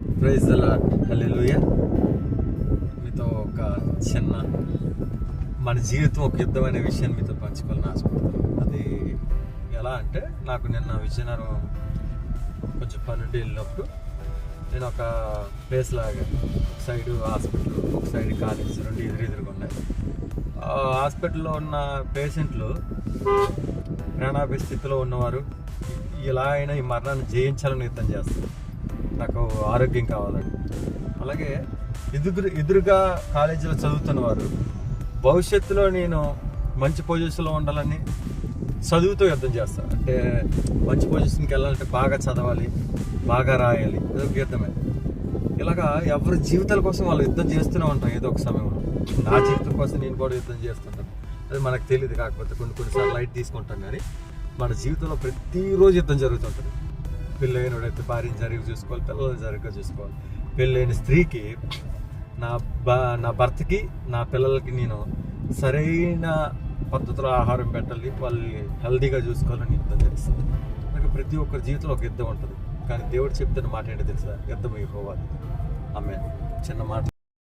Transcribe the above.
Praise హల్లెలూయా మీతో ఒక చిన్న మన జీవితం ఒక యుద్ధం అనే విషయాన్ని మీతో పంచుకోవాలని ఆశపడుతున్నాను. అది ఎలా అంటే నాకు నిన్న విజయనగరం కొంచెం పన్నెండు వెళ్ళినప్పుడు నేను ఒక ప్లేస్ లాగా ఒక సైడ్ హాస్పిటల్ ఒక సైడ్ కాలేజ్ రెండు ఎదురు ఎదురుగా ఉన్నాయి. హాస్పిటల్లో ఉన్న పేషెంట్లు ప్రాణాపి స్థితిలో ఉన్నవారు ఎలా అయినా ఈ మరణాన్ని జయించాలని యుద్ధం చేస్తారు నాకు ఆరోగ్యం కావాలని. అలాగే ఎదురు ఎదురుగా కాలేజీలో చదువుతున్న వారు భవిష్యత్తులో నేను మంచి పొజిషన్లో ఉండాలని చదువుతో యుద్ధం చేస్తాను అంటే మంచి పొజిషన్కి వెళ్ళాలంటే బాగా చదవాలి బాగా రాయాలి అదొక యుద్ధమే. ఇలాగా ఎవరి జీవితాల కోసం వాళ్ళు యుద్ధం చేస్తూనే ఉంటాం ఏదో ఒక సమయంలో. నా జీవితం కోసం నేను కూడా యుద్ధం చేస్తుంటాను. అది మనకు తెలియదు కాకపోతే కొన్ని కొన్నిసార్లు లైట్ తీసుకుంటాం కానీ మన జీవితంలో ప్రతిరోజు యుద్ధం జరుగుతుంటుంది. పెళ్ళైనడైతే భార్యను జరిగి చూసుకోవాలి పిల్లలు జరిగ్గా చూసుకోవాలి. పెళ్ళైన స్త్రీకి నా బా నా భర్తకి నా పిల్లలకి నేను సరైన పద్ధతిలో ఆహారం పెట్టాలి వాళ్ళని హెల్దీగా చూసుకోవాలని యుద్ధం తెలుస్తుంది నాకు ప్రతి ఒక్కరి జీవితంలో ఒక యుద్ధం ఉంటుంది. కానీ దేవుడు చెప్తున్న మాట ఏంటో తెలుసా? యుద్ధం అయిపోవాలి ఆమె చిన్న మాట